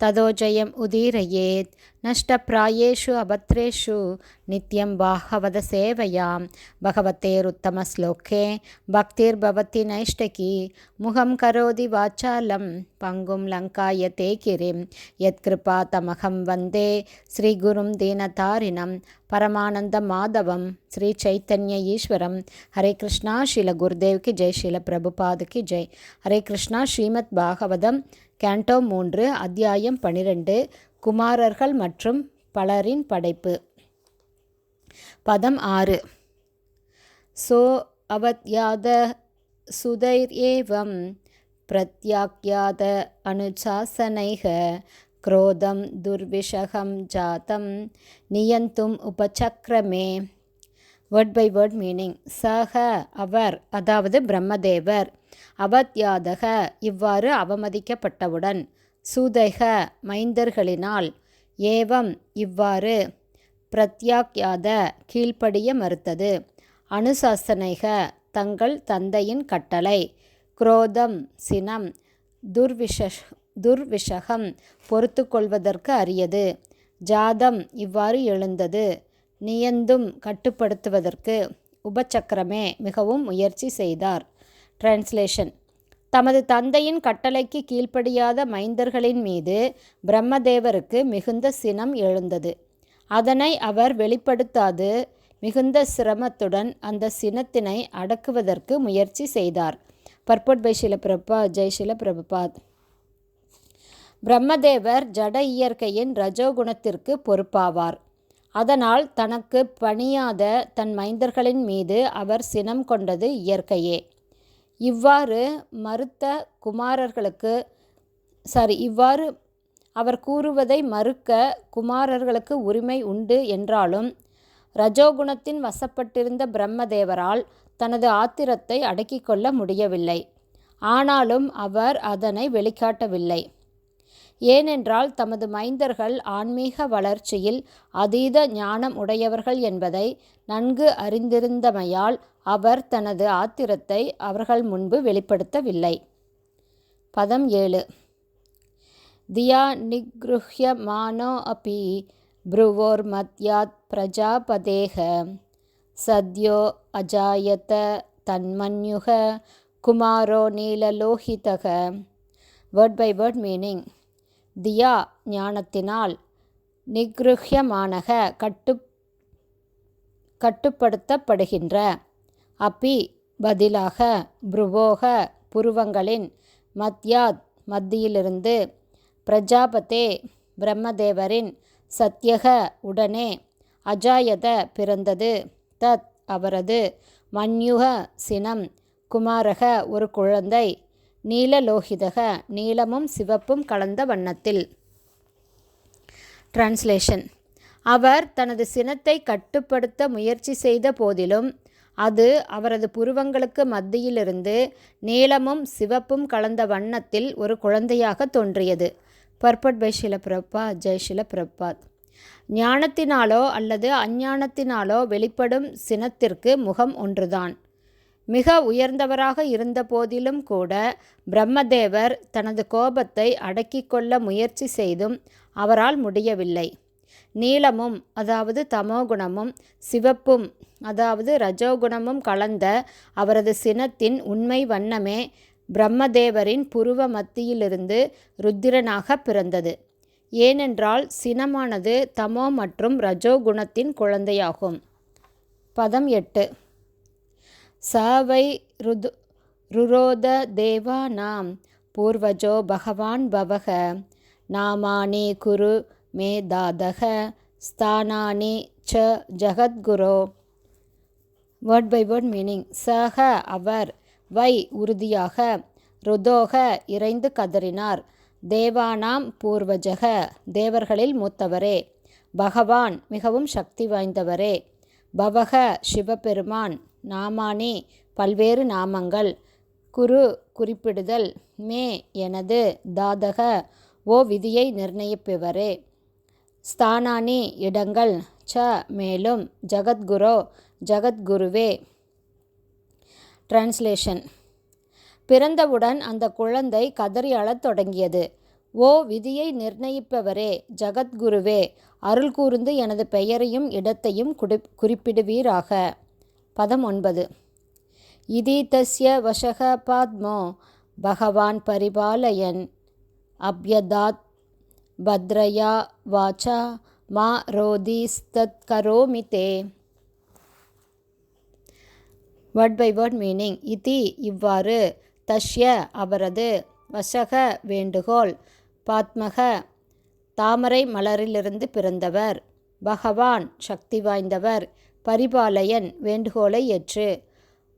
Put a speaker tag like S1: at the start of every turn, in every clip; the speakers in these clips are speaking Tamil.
S1: ததோஜயம் உதீரயேத் நஷ்டப்பிராயேஷு அபத்ரேஷு நித்யம் பாகவத சேவையாம் பகவத்தேருத்தமஸ்லோகே பக்திர்பவதி நைஷ்டகி முகம் கரோதி வாச்சாலம் பங்கும் லங்காய தே கிரிம் யத்கிருபா தமகம் வந்தே ஸ்ரீகுரும் தீனதாரிணம் பரமானந்த மாதவம் ஸ்ரீ சைத்தன்ய ஈஸ்வரம் ஹரே கிருஷ்ணா ஸ்ரீல குருதேவ் கி ஜெய் ஸ்ரீல பிரபுபாது கி ஜெய் ஹரே கிருஷ்ணா ஸ்ரீமத் பாகவதம் கேண்டோ மூன்று அத்தியாயம் பனிரெண்டு குமாரர்கள் மற்றும் பலரின் படைப்பு பதம் ஆறு சோ அவத்யாத சுதைர்ஏவம் பிரத்யாக்யாத அனுசாசனைக क्रोधं दुर्विषहं जातं நியந்தும் உபசக்ரமே வேர்ட் பை வேர்ட் மீனிங் சக அவர் அதாவது பிரம்மதேவர் அவத்யாதக. இவ்வாறு அவமதிக்கப்பட்டவுடன் சூதைக மைந்தர்களினால் ஏவம் இவ்வாறு பிரத்யாக்யாத கீழ்ப்படிய மறுத்தது. அனுசாசனைக தங்கள் தந்தையின் கட்டளை. குரோதம் சினம் துர்விஷ துர்விஷகம் பொறுத்து கொள்வதற்கு அரியது. ஜாதம் இவ்வாறு எழுந்தது. நியந்தும் கட்டுப்படுத்துவதற்கு உபசக்கரமே மிகவும் முயற்சி செய்தார். டிரான்ஸ்லேஷன் தமது தந்தையின் கட்டளைக்கு கீழ்ப்படியாத மைந்தர்களின் மீது பிரம்மதேவருக்கு மிகுந்த சினம் எழுந்தது. அதனை அவர் வெளிப்படுத்தாது மிகுந்த சிரமத்துடன் அந்த சினத்தினை அடக்குவதற்கு முயற்சி செய்தார். பர்பட் பை பிரபா ஜெய்ஷில பிரபுபாத். பிரம்மதேவர் ஜட இயற்கையின் ரஜோகுணத்திற்கு பொறுப்பாவார். அதனால் தனக்கு பணியாத தன் மைந்தர்களின் மீது அவர் சினம் கொண்டது இயற்கையே. இவ்வாறு மறுத்த குமாரர்களுக்கு சாரி இவ்வாறு அவர் கூறுவதை மறுக்க குமாரர்களுக்கு உரிமை உண்டு என்றாலும் ரஜோகுணத்தின் வசப்பட்டிருந்த பிரம்மதேவரால் தனது ஆத்திரத்தை அடக்கிக்கொள்ள முடியவில்லை. ஆனாலும் அவர் அதனை வெளிக்காட்டவில்லை. ஏனென்றால் தமது மைந்தர்கள் ஆன்மீக வளர்ச்சியில் அதீத ஞானம் உடையவர்கள் என்பதை நன்கு அறிந்திருந்தமையால் அவர் தனது ஆத்திரத்தை அவர்கள் முன்பு வெளிப்படுத்தவில்லை. பதம் ஏழு. தியா நிகிருஹ்யமானோ அபி ப்ருவோர் மத்யாத் பிரஜாபதேக சத்யோ அஜாயத தன்மன்யுக குமாரோ நீலலோஹிதக வேர்ட் பை வேர்ட் மீனிங் தியா ஞானத்தினால் நிகிருஹ்யமானக கட்டு கட்டுப்படுத்தப்படுகின்ற. அப்பி பதிலாக புருவோக புருவங்களின் மத்யாத் மத்தியிலிருந்து பிரஜாபதே பிரம்மதேவரின் சத்யக உடனே அஜாயத பிறந்தது. தத் அவரது மன்யுக சினம் குமாரக ஒரு குழந்தை நீலலோகிதக நீலமும் சிவப்பும் கலந்த வண்ணத்தில். டிரான்ஸ்லேஷன் அவர் தனது சினத்தை கட்டுப்படுத்த முயற்சி செய்த போதிலும் அது அவரது புருவங்களுக்கு மத்தியிலிருந்து நீளமும் சிவப்பும் கலந்த வண்ணத்தில் ஒரு குழந்தையாக தோன்றியது. பர்பட் பை ஷில பிரபா ஜெய் பிரபாத் ஞானத்தினாலோ அல்லது அஞ்ஞானத்தினாலோ வெளிப்படும் சினத்திற்கு முகம் ஒன்றுதான். மிக உயர்ந்தவராக இருந்த போதிலும் கூட பிரம்மதேவர் தனது கோபத்தை அடக்கிக் கொள்ள முயற்சி செய்தும் அவரால் முடியவில்லை. நீலமும் அதாவது தமோகுணமும் சிவப்பும் அதாவது ரஜோகுணமும் கலந்த அவரது சினத்தின் உண்மை வண்ணமே பிரம்மதேவரின் புருவ மத்தியிலிருந்து ருத்திரனாக பிறந்தது. ஏனென்றால் சினமானது தமோ மற்றும் ரஜோகுணத்தின் குழந்தையாகும். பதம் எட்டு. स वै रुद् रुरोद देवानां पूर्वजो भगवान् भवः नामानि कुरु मे दादः ஸ்தானானி ச ஜகத்குரோ வேர்ட் பை வேர்ட் மீனிங் சக அவர் வை உறுதியாக ருதோக இறைந்து கதறினார் தேவானாம் பூர்வஜக தேவர்களில் மூத்தவரே பகவான் மிகவும் சக்தி வாய்ந்தவரே பவக சிவபெருமான் நாமானி பல்வேறு நாமங்கள். குரு குறிப்பிடுதல் மே எனது தாதக ஓ விதியை நிர்ணயிப்பவரே. ஸ்தானானி இடங்கள் ச மேலும் ஜகத்குரோ ஜகத்குருவே. டிரான்ஸ்லேஷன் பிறந்தவுடன் அந்த குழந்தை கதறி அழத் தொடங்கியது. ஓ விதியை நிர்ணயிப்பவரே ஜகத்குருவே அருள் கூர்ந்து எனது பெயரையும் இடத்தையும் குடி குறிப்பிடுவீராக. பதம் ஒன்பது. இதீதஸ்ய வசக பாத்மோ பகவான் பரிபாலயன் அப்யதாத் பத்ரயா வாச்சா மா ரோதீஸ்தத் கரோமி தே. வேர்ட் பை வேர்ட் மீனிங் இதி இவ்வாறு தஷ்ய அவரது வசக வேண்டுகோள் பாத்மக தாமரை மலரிலிருந்து பிறந்தவர் பகவான் சக்தி வாய்ந்தவர் பரிபாலயன் வேண்டுகோளை ஏற்று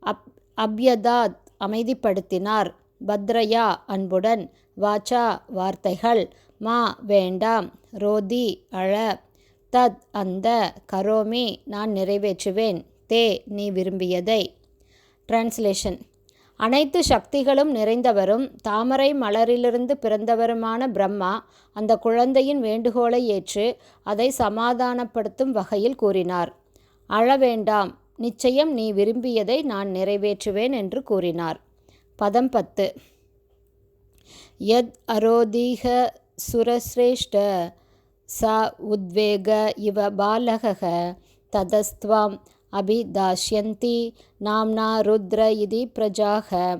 S1: அப் அப்யதாத் அமைதிப்படுத்தினார். பத்ரயா அன்புடன் வாச்சா வார்த்தைகள் மா வேண்டாம் ரோதி அழ தத் அந்த கரோமி நான் நிறைவேற்றுவேன் தே நீ விரும்பியதை. டிரான்ஸ்லேஷன் அனைத்து சக்திகளும் நிறைந்தவரும் தாமரை மலரிலிருந்து பிறந்தவருமான பிரம்மா அந்த குழந்தையின் வேண்டுகோளை ஏற்று அதை சமாதானப்படுத்தும் வகையில் கூறினார். அழவேண்டாம். நிச்சயம் நீ விரும்பியதை நான் நிறைவேற்றுவேன் என்று கூறினார். பதம் பத்து. யத் அரோதீக சுரஸ்ரேஷ்ட ச உத்வேக இவ பாலக ததஸ்துவாம் அபிதாஷ்யந்தி நாம்னா ருத்ர இதி பிரஜாக.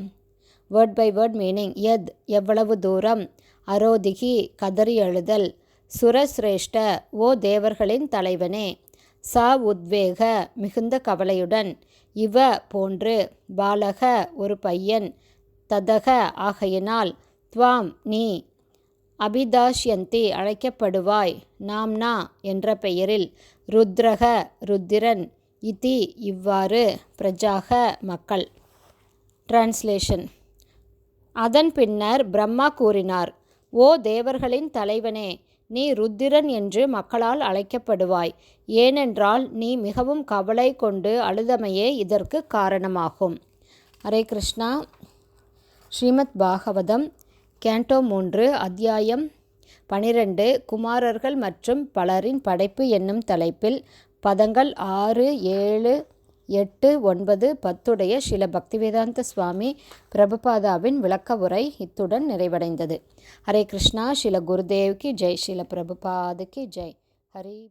S1: வேர்ட் பை வேர்ட் மீனிங் எத் எவ்வளவு தூரம்? அரோதிகி கதறி எழுதல் சுரஸ்ரேஷ்ட ஓ தேவர்களின் தலைவனே ச உத்வேக மிகுந்த கவலையுடன் இவ போன்று பாலக ஒரு பையன் ததக ஆகையினால் துவாம் நீ அபிதாஷ்யந்தி அழைக்கப்படுவாய் நாம்னா என்ற பெயரில் ருத்ரக ருத்திரன் இதி இவ்வாறு பிரஜாக மக்கள். டிரான்ஸ்லேஷன் அதன் பின்னர் பிரம்மா கூறினார் ஓ தேவர்களின் தலைவனே நீ ருத்திரன் என்று மக்களால் அழைக்கப்படுவாய். ஏனென்றால் நீ மிகவும் கவலை கொண்டு அழுதமையே இதற்கு காரணமாகும். ஹரே கிருஷ்ணா. ஸ்ரீமத் பாகவதம் கேண்டோ மூன்று அத்தியாயம் பனிரெண்டு குமாரர்கள் மற்றும் பலரின் படைப்பு என்னும் தலைப்பில் பதங்கள் ஆறு ஏழு எட்டு ஒன்பது பத்துடைய ஸ்ரீல பக்திவேதாந்த சுவாமி பிரபுபாதாவின் விளக்க உரை இத்துடன் நிறைவடைந்தது. ஹரே கிருஷ்ணா ஸ்ரீல குருதேவ்க்கு ஜெய் ஸ்ரீல பிரபுபாதுக்கு ஜெய். ஹரி